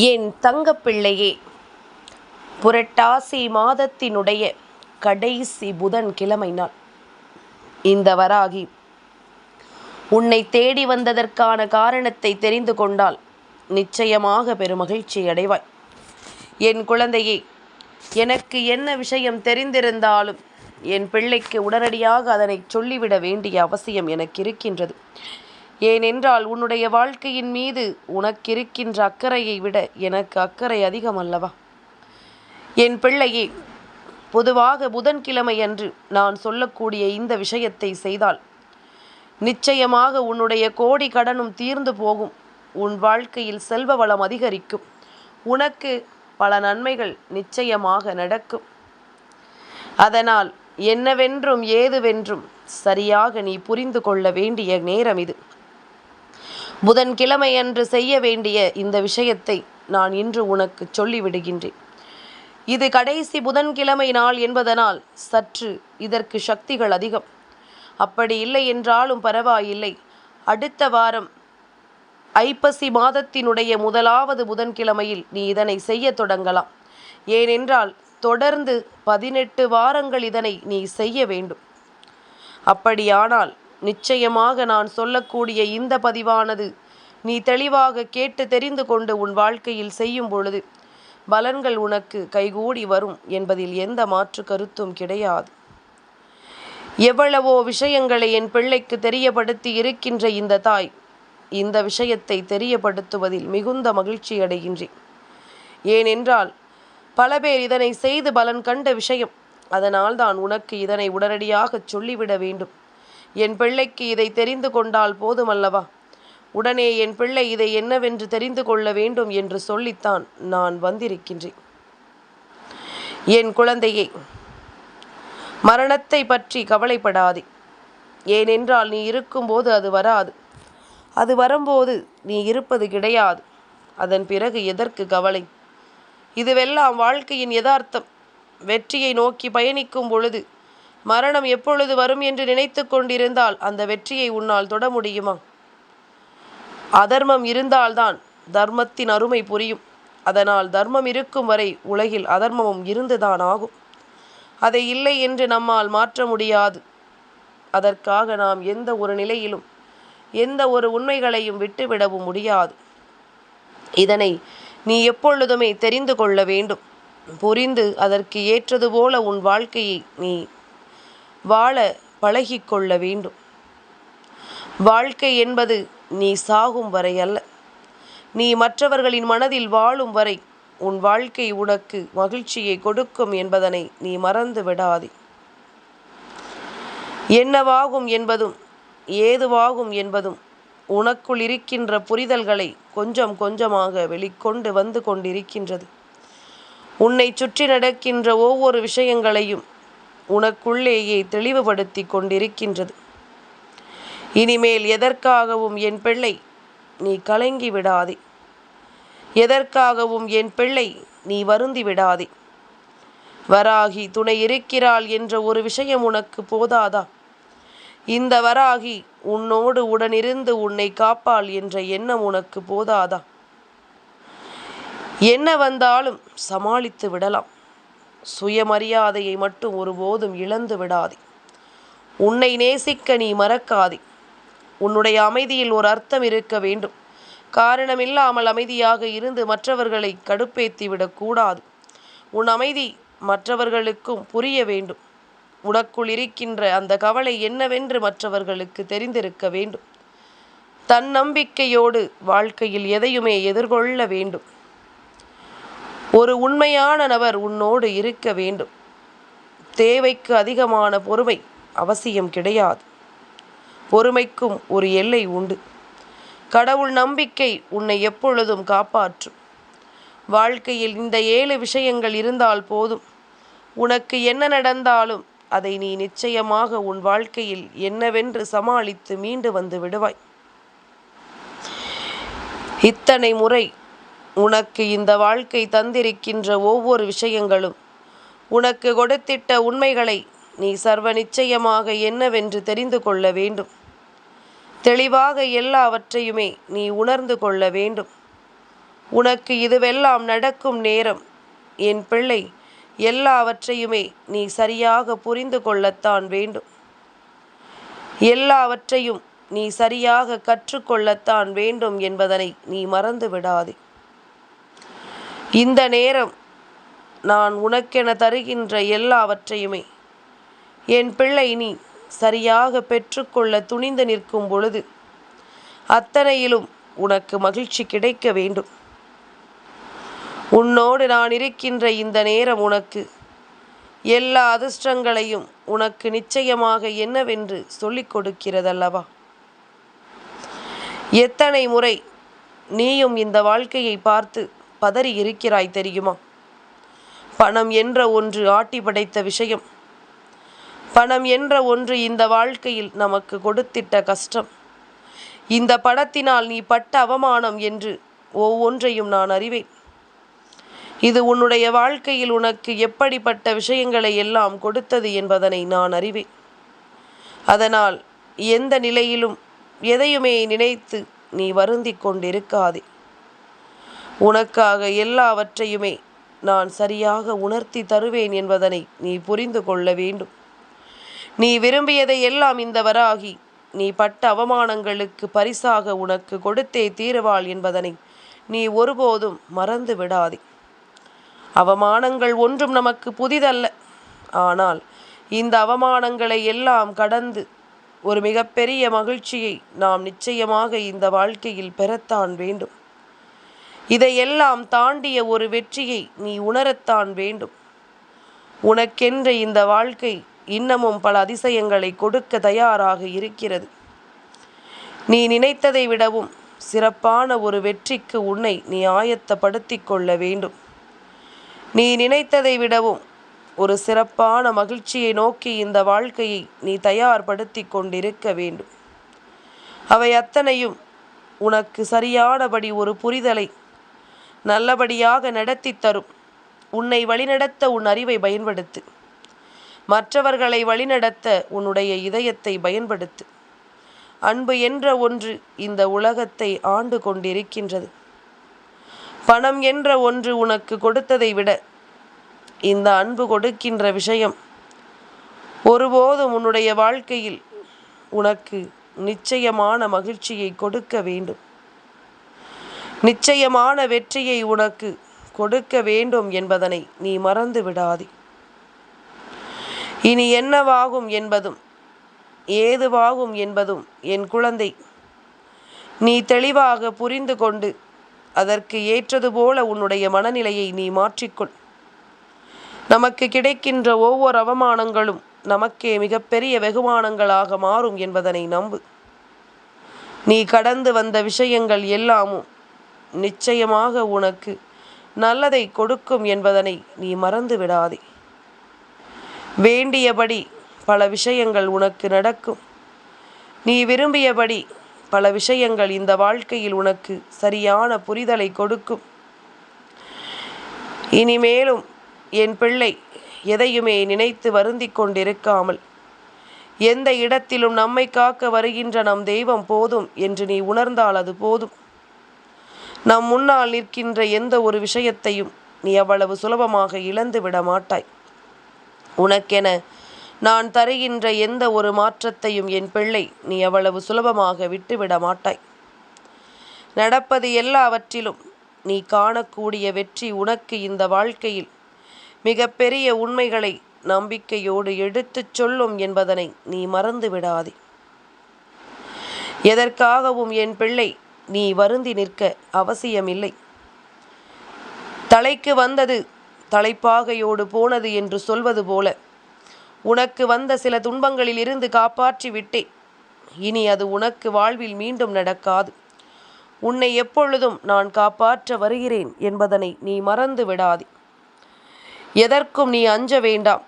என் தங்கப்பிள்ளையே புரட்டாசி மாதத்தினுடைய கடைசி புதன் கிழமை நாள். இந்த வராகி உன்னை தேடி வந்ததற்கான காரணத்தை தெரிந்து கொண்டால் நிச்சயமாக பெருமகிழ்ச்சி அடைவாய். என் குழந்தையே எனக்கு என்ன விஷயம் தெரிந்திருந்தாலும் என் பிள்ளைக்கு உடனடியாக அதனை சொல்லிவிட வேண்டிய அவசியம் எனக்கு இருக்கின்றது. ஏனென்றால் உன்னுடைய வாழ்க்கையின் மீது உனக்கிருக்கின்ற அக்கறையை விட எனக்கு அக்கறை அதிகம் அல்லவா என் பிள்ளையே பொதுவாக புதன்கிழமை அன்று நான் சொல்லக்கூடிய இந்த விஷயத்தை செய்தால் நிச்சயமாக உன்னுடைய கோடி கடனும் தீர்ந்து போகும். உன் வாழ்க்கையில் செல்வ வளம் அதிகரிக்கும். உனக்கு பல நன்மைகள் நிச்சயமாக நடக்கும். அதனால் என்னவென்றும் ஏதுவென்றும் சரியாக நீ புரிந்து கொள்ள வேண்டிய நேரம் இது. புதன்கிழமை அன்று செய்ய வேண்டிய இந்த விஷயத்தை நான் இன்று உனக்கு சொல்லிவிடுகின்றேன். இது கடைசி புதன்கிழமை நாள் என்பதனால் சற்று இதற்கு சக்திகள் அதிகம். அப்படி இல்லை என்றாலும் பரவாயில்லை. அடுத்த வாரம் ஐப்பசி மாதத்தினுடைய முதலாவது புதன்கிழமையில் நீ இதனை செய்ய தொடங்கலாம். ஏனென்றால் தொடர்ந்து பதினெட்டு வாரங்கள் இதனை நீ செய்ய வேண்டும். அப்படியானால் நிச்சயமாக நான் சொல்லக்கூடிய இந்த பதிவானது நீ தெளிவாக கேட்டு தெரிந்து கொண்டு உன் வாழ்க்கையில் செய்யும் பொழுது பலன்கள் உனக்கு கைகூடி வரும் என்பதில் எந்த மாற்று கருத்தும் கிடையாது. எவ்வளவோ விஷயங்களை என் பிள்ளைக்கு தெரியப்படுத்தி இருக்கின்ற இந்த தாய் இந்த விஷயத்தை தெரியப்படுத்துவதில் மிகுந்த மகிழ்ச்சி அடைகின்றேன். ஏனென்றால் பல பேர் இதனை செய்து பலன் கண்ட விஷயம் அதனால் தான் உனக்கு இதனை உடனடியாக சொல்லிவிட வேண்டும். என் பிள்ளைக்கு இதை தெரிந்து கொண்டால் போதுமல்லவா? உடனே என் பிள்ளை இதை என்னவென்று தெரிந்து கொள்ள வேண்டும் என்று சொல்லித்தான் நான் வந்திருக்கின்றேன். என் குழந்தையே மரணத்தை பற்றி கவலைப்படாதே. ஏனென்றால் நீ இருக்கும்போது அது வராது. அது வரும்போது நீ இருப்பது கிடையாது. அதன் பிறகு எதற்கு கவலை? இதுவெல்லாம் வாழ்க்கையின் யதார்த்தம். வெற்றியை நோக்கி பயணிக்கும் பொழுது மரணம் எப்பொழுது வரும் என்று நினைத்து கொண்டிருந்தால் அந்த வெற்றியை உன்னால் தொட முடியுமா? அதர்மம் இருந்தால்தான் தர்மத்தின் அருமை புரியும். அதனால் தர்மம் இருக்கும் வரை உலகில் அதர்மமும் இருந்துதான் ஆகும். அதை இல்லை என்று நம்மால் மாற்ற முடியாது. அதற்காக நாம் எந்த ஒரு நிலையிலும் எந்த ஒரு உண்மைகளையும் விட்டுவிடவும் முடியாது. இதனை நீ எப்பொழுதுமே தெரிந்து கொள்ள வேண்டும். புரிந்து அதற்கு ஏற்றது போல உன் வாழ்க்கையை நீ வாழ பழகிக்கொள்ள வேண்டும். வாழ்க்கை என்பது நீ சாகும் வரை அல்ல. நீ மற்றவர்களின் மனதில் வாழும் வரை உன் வாழ்க்கை உனக்கு மகிழ்ச்சியை கொடுக்கும் என்பதனை நீ மறந்து விடாதே. என்னவாகும் என்பதும் ஏதுவாகும் என்பதும் உனக்குள் இருக்கின்ற புரிதல்களை கொஞ்சம் கொஞ்சமாக வெளிக்கொண்டு வந்து கொண்டிருக்கின்றது. உன்னை சுற்றி நடக்கின்ற ஒவ்வொரு விஷயங்களையும் உனக்குள்ளேயே தெளிவுபடுத்தி கொண்டிருக்கின்றது. இனிமேல் எதற்காகவும் என் பிள்ளை நீ கலங்கி விடாதே. எதற்காகவும் என் பிள்ளை நீ வருந்தி விடாதே. வராகி துணை இருக்கிறாள் என்ற ஒரு விஷயம் உனக்கு போதாதா? இந்த வராகி உன்னோடு உடனிருந்து உன்னை காப்பாள் என்ற எண்ணம் உனக்கு போதாதா? என்ன வந்தாலும் சமாளித்து விடலாம். சுயமரியாதையை மட்டும் ஒருபோதும் இழந்து விடாதே. உன்னை நேசிக்க நீ மறக்காதே. உன்னுடைய அமைதியில் ஒரு அர்த்தம் இருக்க வேண்டும். காரணமில்லாமல் அமைதியாக இருந்து மற்றவர்களை கடுப்பேத்தி விடக்கூடாது உன் அமைதி மற்றவர்களுக்கும் புரிய வேண்டும். உனக்குள் இருக்கின்ற அந்த கவலை என்னவென்று மற்றவர்களுக்கு தெரிந்திருக்க வேண்டும். தன்னம்பிக்கையோடு வாழ்க்கையில் எதையுமே எதிர்கொள்ள வேண்டும். ஒரு உண்மையான நபர் உன்னோடு இருக்க வேண்டும். தேவைக்கு அதிகமான பொறுமை அவசியம் கிடையாது. பொறுமைக்கும் ஒரு எல்லை உண்டு. கடவுள் நம்பிக்கை உன்னை எப்பொழுதும் காப்பாற்றும். வாழ்க்கையில் இந்த ஏழு விஷயங்கள் இருந்தால் போதும். உனக்கு என்ன நடந்தாலும் அதை நீ நிச்சயமாக உன் வாழ்க்கையில் என்னவென்று சமாளித்து மீண்டு வந்து விடுவாய். இத்தனை முறை உனக்கு இந்த வாழ்க்கை தந்திருக்கின்ற ஒவ்வொரு விஷயங்களும் உனக்கு கொடுத்திட்ட உண்மைகளை நீ சர்வ நிச்சயமாக என்னவென்று தெரிந்து கொள்ள வேண்டும். தெளிவாக எல்லாவற்றையுமே நீ உணர்ந்து கொள்ள வேண்டும். உனக்கு இதுவெல்லாம் நடக்கும் நேரம் என் பிள்ளை எல்லாவற்றையுமே நீ சரியாக புரிந்து கொள்ளத்தான் வேண்டும். எல்லாவற்றையும் நீ சரியாக கற்றுக்கொள்ளத்தான் வேண்டும் என்பதனை நீ மறந்து விடாதே இந்த நேரம் நான் உனக்கென தருகின்ற எல்லாவற்றையுமே என் பிள்ளை நீ சரியாக பெற்றுக்கொள்ள துணிந்து நிற்கும் பொழுது அத்தனையிலும் உனக்கு மகிழ்ச்சி கிடைக்க வேண்டும். உன்னோடு நான் இருக்கின்ற இந்த நேரம் உனக்கு எல்லா அதிர்ஷ்டங்களையும் உனக்கு நிச்சயமாக என்னவென்று சொல்லிக் கொடுக்கிறதல்லவா? எத்தனை முறை நீயும் இந்த வாழ்க்கையை பார்த்து பதறி இருக்கிறாய் தெரியுமா? பணம் என்ற ஒன்று ஆட்டி படைத்த விஷயம். பணம் என்ற ஒன்று இந்த வாழ்க்கையில் நமக்கு கொடுத்திட்ட கஷ்டம். இந்த பணத்தினால் நீ பட்ட அவமானம் என்று ஒவ்வொன்றையும் நான் அறிவேன். இது உன்னுடைய வாழ்க்கையில் உனக்கு எப்படிப்பட்ட விஷயங்களை எல்லாம் கொடுத்தது என்பதனை நான் அறிவேன். அதனால் எந்த நிலையிலும் எதையுமே நினைத்து நீ வருந்தி கொண்டிருக்காதே. உனக்காக எல்லாவற்றையுமே நான் சரியாக உணர்த்தி தருவேன் என்பதனை நீ புரிந்து கொள்ள வேண்டும். நீ விரும்பியதை எல்லாம் இந்த வராகி நீ பட்ட அவமானங்களுக்கு பரிசாக உனக்கு கொடுத்தே தீருவாள் என்பதனை நீ ஒருபோதும் மறந்து விடாதே. அவமானங்கள் ஒன்றும் நமக்கு புதிதல்ல. ஆனால் இந்த அவமானங்களை எல்லாம் கடந்து ஒரு மிகப்பெரிய மகிழ்ச்சியை நாம் நிச்சயமாக இந்த வாழ்க்கையில் பெறத்தான் வேண்டும். இதையெல்லாம் தாண்டிய ஒரு வெற்றியை நீ உணரத்தான் வேண்டும். உனக்கென்ற இந்த வாழ்க்கை இன்னமும் பல அதிசயங்களை கொடுக்க தயாராக இருக்கிறது. நீ நினைத்ததை விடவும் சிறப்பான ஒரு வெற்றிக்கு உன்னை நீ ஆயத்தப்படுத்தி கொள்ள வேண்டும். நீ நினைத்ததை விடவும் ஒரு சிறப்பான மகிழ்ச்சியை நோக்கி இந்த வாழ்க்கையை நீ தயார்படுத்தி கொண்டிருக்க வேண்டும். அவை அத்தனையும் உனக்கு சரியானபடி ஒரு புரிதலை நல்லபடியாக நடத்தி தரும். உன்னை வழிநடத்த உன் அறிவை பயன்படுத்து. மற்றவர்களை வழிநடத்த உன்னுடைய இதயத்தை பயன்படுத்து. அன்பு என்ற ஒன்று இந்த உலகத்தை ஆண்டு கொண்டிருக்கின்றது. பணம் என்ற ஒன்று உனக்கு கொடுத்ததை விட இந்த அன்பு கொடுக்கின்ற விஷயம் ஒருபோதும் உன்னுடைய வாழ்க்கையில் உனக்கு நிச்சயமான மகிழ்ச்சியை கொடுக்க வேண்டும். நிச்சயமான வெற்றியை உனக்கு கொடுக்க வேண்டும் என்பதனை நீ மறந்து விடாதே. இனி என்னவாகும் என்பதும் ஏதுவாகும் என்பதும் என் குழந்தை. நீ தெளிவாக புரிந்து கொண்டு அதற்கு ஏற்றது போல உன்னுடைய மனநிலையை நீ மாற்றிக்கொள். நமக்கு கிடைக்கின்ற ஒவ்வொரு அவமானங்களும் நமக்கே மிகப்பெரிய வெகுமானங்களாக மாறும் என்பதனை நம்பு. நீ கடந்து வந்த விஷயங்கள் எல்லாமும் நிச்சயமாக உனக்கு நல்லதை கொடுக்கும் என்பதனை நீ மறந்து விடாதே வேண்டியபடி பல விஷயங்கள் உனக்கு நடக்கும். நீ விரும்பியபடி பல விஷயங்கள் இந்த வாழ்க்கையில் உனக்கு சரியான புரிதலை கொடுக்கும். இனிமேலும் என் பிள்ளை எதையுமே நினைத்து வருந்தி கொண்டிருக்காமல் எந்த இடத்திலும் நம்மை காக்க வருகின்ற நம் தெய்வம் போதும் என்று நீ உணர்ந்தால் அது போதும். நம் முன்னால் நிற்கின்ற எந்த ஒரு விஷயத்தையும் நீ அவ்வளவு சுலபமாக இழந்து விட மாட்டாய். உனக்கென நான் தருகின்ற எந்த ஒரு மாற்றத்தையும் என் பிள்ளை நீ அவ்வளவு சுலபமாக விட்டுவிட மாட்டாய். நடப்பது எல்லாவற்றிலும் நீ காணக்கூடிய வெற்றி உனக்கு இந்த வாழ்க்கையில் மிகப்பெரிய உண்மைகளை நம்பிக்கையோடு எடுத்துச் சொல்லும் என்பதனை நீ மறந்து விடாதே. எதற்காகவும் என் பிள்ளை நீ வருந்தி நிற்க அவசியமில்லை. தலைக்கு வந்தது தலைப்பாகையோடு போனது என்று சொல்வது போல உனக்கு வந்த சில துன்பங்களில் இருந்து காப்பாற்றி விட்டே இனி அது உனக்கு வாழ்வில் மீண்டும் நடக்காது. உன்னை எப்பொழுதும் நான் காப்பாற்ற வருகிறேன் என்பதனை நீ மறந்து விடாதே. எதற்கும் நீ அஞ்ச வேண்டாம்.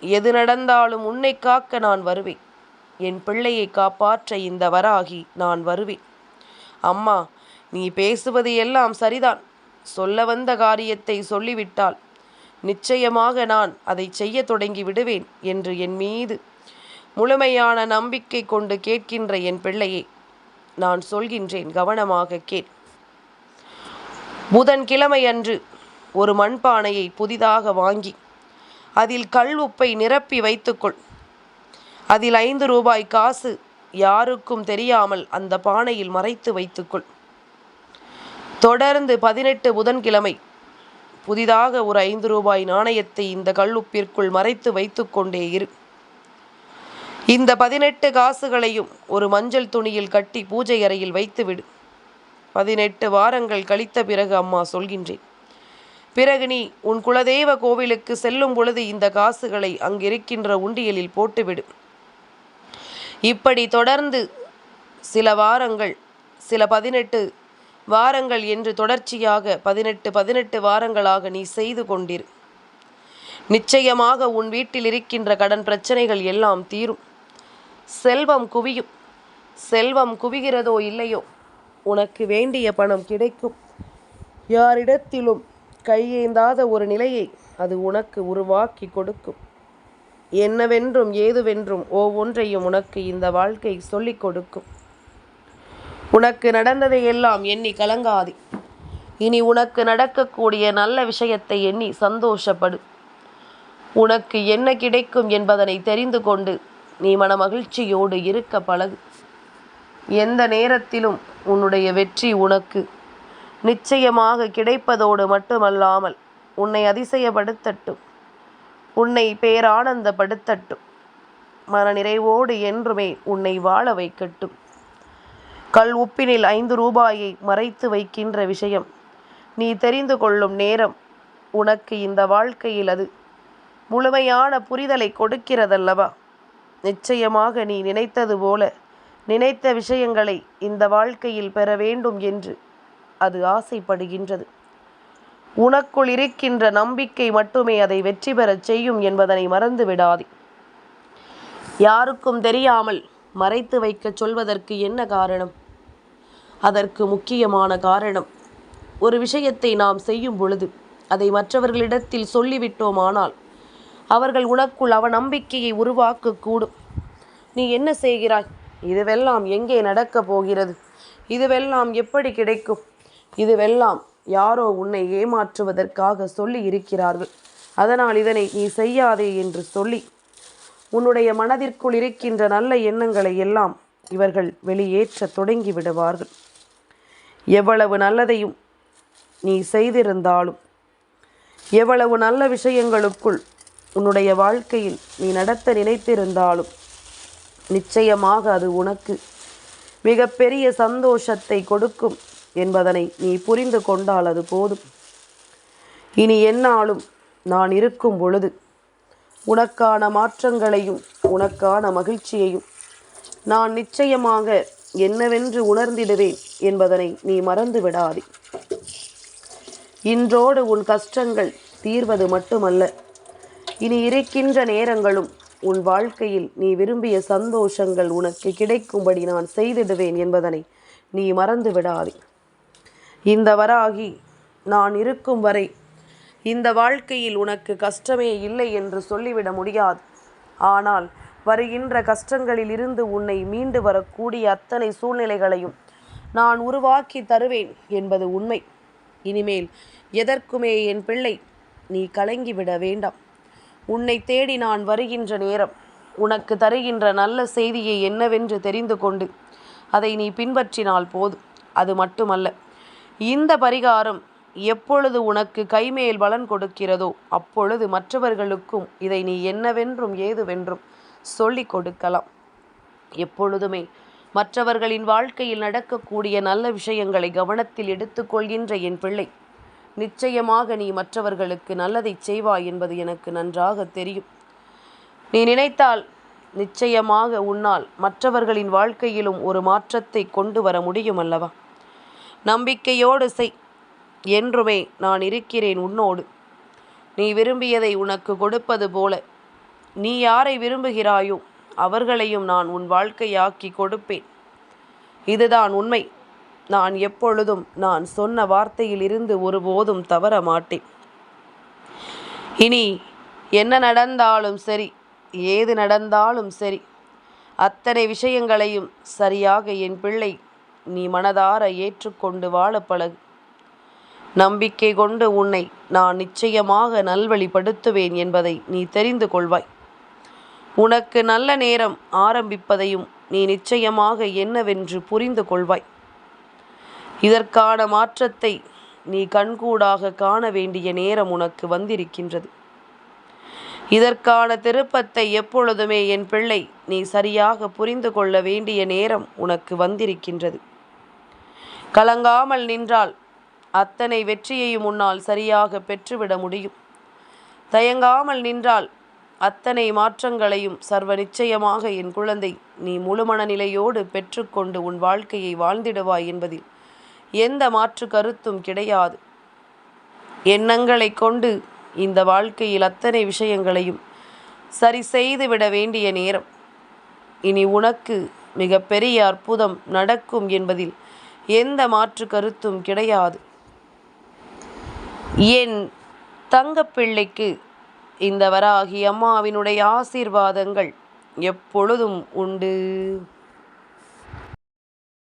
எது நடந்தாலும் உன்னை காக்க நான் வருவேன். என் பிள்ளையை காப்பாற்ற இந்த வராகி நான் வருவேன். அம்மா நீ பேசுவது எல்லாம் சரிதான். சொல்ல வந்த காரியத்தை சொல்லிவிட்டால் நிச்சயமாக நான் அதை செய்ய தொடங்கி விடுவேன் என்று என் மீது முழுமையான நம்பிக்கை கொண்டு கேட்கின்ற என் பிள்ளையை நான் சொல்கின்றேன் கவனமாக கேட் புதன்கிழமை அன்று ஒரு மண்பானையை புதிதாக வாங்கி அதில் கல் உப்பை நிரப்பி வைத்துக்கொள். அதில் ஐந்து ரூபாய் காசு யாருக்கும் தெரியாமல் அந்த பானையில் மறைத்து வைத்துக்கொள். தொடர்ந்து பதினெட்டு புதன்கிழமை புதிதாக ஒரு ஐந்து ரூபாய் நாணயத்தை இந்த கல்லுப்பிற்குள் மறைத்து வைத்துக்கொண்டே இரு. இந்த பதினெட்டு காசுகளையும் ஒரு மஞ்சள் துணியில் கட்டி பூஜை அறையில் வைத்துவிடு பதினெட்டு வாரங்கள் கழித்த பிறகு அம்மா சொல்கின்றேன் பிறகு நீ உன் குலதெய்வ கோவிலுக்கு செல்லும் பொழுது இந்த காசுகளை அங்கிருக்கின்ற உண்டியலில் போட்டுவிடு. இப்படி தொடர்ந்து சில வாரங்கள் சில பதினெட்டு வாரங்கள் என்று தொடர்ச்சியாக பதினெட்டு பதினெட்டு வாரங்களாக நீ செய்து கொண்டிரு. நிச்சயமாக உன் வீட்டில் இருக்கின்ற கடன் பிரச்சனைகள் எல்லாம் தீரும். செல்வம் குவியும். செல்வம் குவிகிறதோ இல்லையோ உனக்கு வேண்டிய பணம் கிடைக்கும். யாரிடத்திலும் கையேந்தாத ஒரு நிலையை அது உனக்கு உருவாக்கி கொடுக்கும். என்னவென்றும் ஏதுவென்றும் ஒவ்வொன்றையும் உனக்கு இந்த வாழ்க்கை சொல்லிக் கொடுக்கும். உனக்கு நடந்ததை எல்லாம் எண்ணி கலங்காதே. இனி உனக்கு நடக்கக்கூடிய நல்ல விஷயத்தை எண்ணி சந்தோஷப்படு. உனக்கு என்ன கிடைக்கும் என்பதனை தெரிந்து கொண்டு நீ மன மகிழ்ச்சியோடு இருக்க பழகு. எந்த நேரத்திலும் உன்னுடைய வெற்றி உனக்கு நிச்சயமாக கிடைப்பதோடு மட்டுமல்லாமல் உன்னை அதிசயப்படுத்தட்டும். உன்னை பேரானந்தப்படுத்தட்டும். மன நிறைவோடு என்றுமே உன்னை வாழ வைக்கட்டும். கல் உப்பினில் ஐந்து ரூபாயை மறைத்து வைக்கின்ற விஷயம் நீ தெரிந்து கொள்ளும் நேரம். உனக்கு இந்த வாழ்க்கையில் அது முழுமையான புரிதலை கொடுக்கிறதல்லவா? நிச்சயமாக நீ நினைத்தது போல நினைத்த விஷயங்களை இந்த வாழ்க்கையில் பெற வேண்டும் என்று அது ஆசைப்படுகின்றது. உனக்குள் இருக்கின்ற நம்பிக்கை மட்டுமே அதை வெற்றி பெறச் செய்யும் என்பதனை மறந்து விடாதே. யாருக்கும் தெரியாமல் மறைத்து வைக்கச் சொல்வதற்கு என்ன காரணம்? அதற்கு முக்கியமான காரணம் ஒரு விஷயத்தை நாம் செய்யும் பொழுது அதை மற்றவர்களிடத்தில் சொல்லிவிட்டோமானால் அவர்கள் உனக்குள் அவநம்பிக்கையை உருவாக்கக்கூடும். நீ என்ன செய்கிறாய்? இதுவெல்லாம் எங்கே நடக்கப் போகிறது? இதுவெல்லாம் எப்படி கிடைக்கும்? இதுவெல்லாம் யாரோ உன்னை ஏமாற்றுவதற்காக சொல்லி இருக்கிறார்கள். அதனால் இதனை நீ செய்யாதே என்று சொல்லி உன்னுடைய மனதிற்குள் இருக்கின்ற நல்ல எண்ணங்களை எல்லாம் இவர்கள் வெளியேற்ற தொடங்கி விடுவார்கள். எவ்வளவு நல்லதையும் நீ செய்திருந்தாலும் எவ்வளவு நல்ல விஷயங்களுக்குள் உன்னுடைய வாழ்க்கையில் நீ நடத்த நினைத்திருந்தாலும் நிச்சயமாக அது உனக்கு மிகப்பெரிய சந்தோஷத்தை கொடுக்கும் என்பதனை நீ புரிந்து கொண்டால் அது போதும். இனி என்னாலும் நான் இருக்கும் பொழுது உனக்கான மாற்றங்களையும் உனக்கான மகிழ்ச்சியையும் நான் நிச்சயமாக என்னவென்று உணர்ந்திடுவேன் என்பதனை நீ மறந்து விடாதே. இன்றோடு உன் கஷ்டங்கள் தீர்வது மட்டுமல்ல இனி இருக்கின்ற நேரங்களும் உன் வாழ்க்கையில் நீ விரும்பிய சந்தோஷங்கள் உனக்கு கிடைக்கும்படி நான் செய்திடுவேன் என்பதனை நீ மறந்து விடாதே. இந்த வராகி நான் இருக்கும் வரை இந்த வாழ்க்கையில் உனக்கு கஷ்டமே இல்லை என்று சொல்லிவிட முடியாது. ஆனால் வருகின்ற கஷ்டங்களில் இருந்து உன்னை மீண்டு வரக்கூடிய அத்தனை சூழ்நிலைகளையும் நான் உருவாக்கி தருவேன் என்பது உண்மை. இனிமேல் எதற்குமே என் பிள்ளை நீ கலங்கிவிட வேண்டாம். உன்னை தேடி நான் வருகின்ற நேரம் உனக்கு தருகின்ற நல்ல செய்தியை என்னவென்று தெரிந்து கொண்டு அதை நீ பின்பற்றினால் போதும். அது மட்டுமல்ல இந்த பரிகாரம் எப்பொழுது உனக்கு கைமேல் பலன் கொடுக்கிறதோ அப்பொழுது மற்றவர்களுக்கும் இதை நீ என்னவென்றும் ஏதுவென்றும் சொல்லிக் கொடுக்கலாம். எப்பொழுதுமே மற்றவர்களின் வாழ்க்கையில் நடக்கக்கூடிய நல்ல விஷயங்களை கவனத்தில் எடுத்துக்கொள்கின்ற என் பிள்ளை நிச்சயமாக நீ மற்றவர்களுக்கு நல்லதை செய்வாய் என்பது எனக்கு நன்றாக தெரியும். நீ நினைத்தால் நிச்சயமாக உன்னால் மற்றவர்களின் வாழ்க்கையிலும் ஒரு மாற்றத்தை கொண்டு வர முடியும் அல்லவா? நம்பிக்கையோடு செய். என்றுமே நான் இருக்கிறேன் உன்னோடு. நீ விரும்பியதை உனக்கு கொடுப்பது போல. நீ யாரை விரும்புகிறாயோ அவர்களையும் நான் உன் வாழ்க்கையாக்கி கொடுப்பேன். இதுதான் உண்மை. நான் எப்பொழுதும் நான் சொன்ன வார்த்தையில் இருந்து ஒருபோதும் தவற மாட்டேன். இனி என்ன நடந்தாலும் சரி ஏது நடந்தாலும் சரி அத்தனை விஷயங்களையும் சரியாக என் பிள்ளை நீ மனதார ஏற்றுக்கொண்டு வாழ பழகு நம்பிக்கை கொண்டு உன்னை நான் நிச்சயமாக நல்வழிப்படுத்துவேன் என்பதை நீ தெரிந்து கொள்வாய். உனக்கு நல்ல நேரம் ஆரம்பிப்பதையும் நீ நிச்சயமாக என்னவென்று புரிந்து கொள்வாய். இதற்கான மாற்றத்தை நீ கண்கூடாக காண வேண்டிய நேரம் உனக்கு வந்திருக்கின்றது. இதற்கான திருப்பத்தை எப்பொழுதுமே என் பிள்ளை நீ சரியாக புரிந்து கொள்ள வேண்டிய நேரம் உனக்கு வந்திருக்கின்றது. கலங்காமல் நின்றால் அத்தனை வெற்றியையும் உன்னால் சரியாக பெற்றுவிட முடியும். தயங்காமல் நின்றால் அத்தனை மாற்றங்களையும் சர்வ நிச்சயமாக என் குழந்தை நீ முழுமண நிலையோடு பெற்றுக்கொண்டு உன் வாழ்க்கையை வாழ்ந்திடுவாய் என்பதில் எந்த மாற்று கருத்தும் கிடையாது. எண்ணங்களை கொண்டு இந்த வாழ்க்கையில் அத்தனை விஷயங்களையும் சரி செய்துவிட வேண்டிய நேரம். இனி உனக்கு மிகப்பெரிய அற்புதம் நடக்கும் என்பதில் எந்த மாற்று கருத்தும் கிடையாது. என் தங்கப்பிள்ளைக்கு இந்த வராகி அம்மாவினுடைய ஆசீர்வாதங்கள் எப்பொழுதும் உண்டு.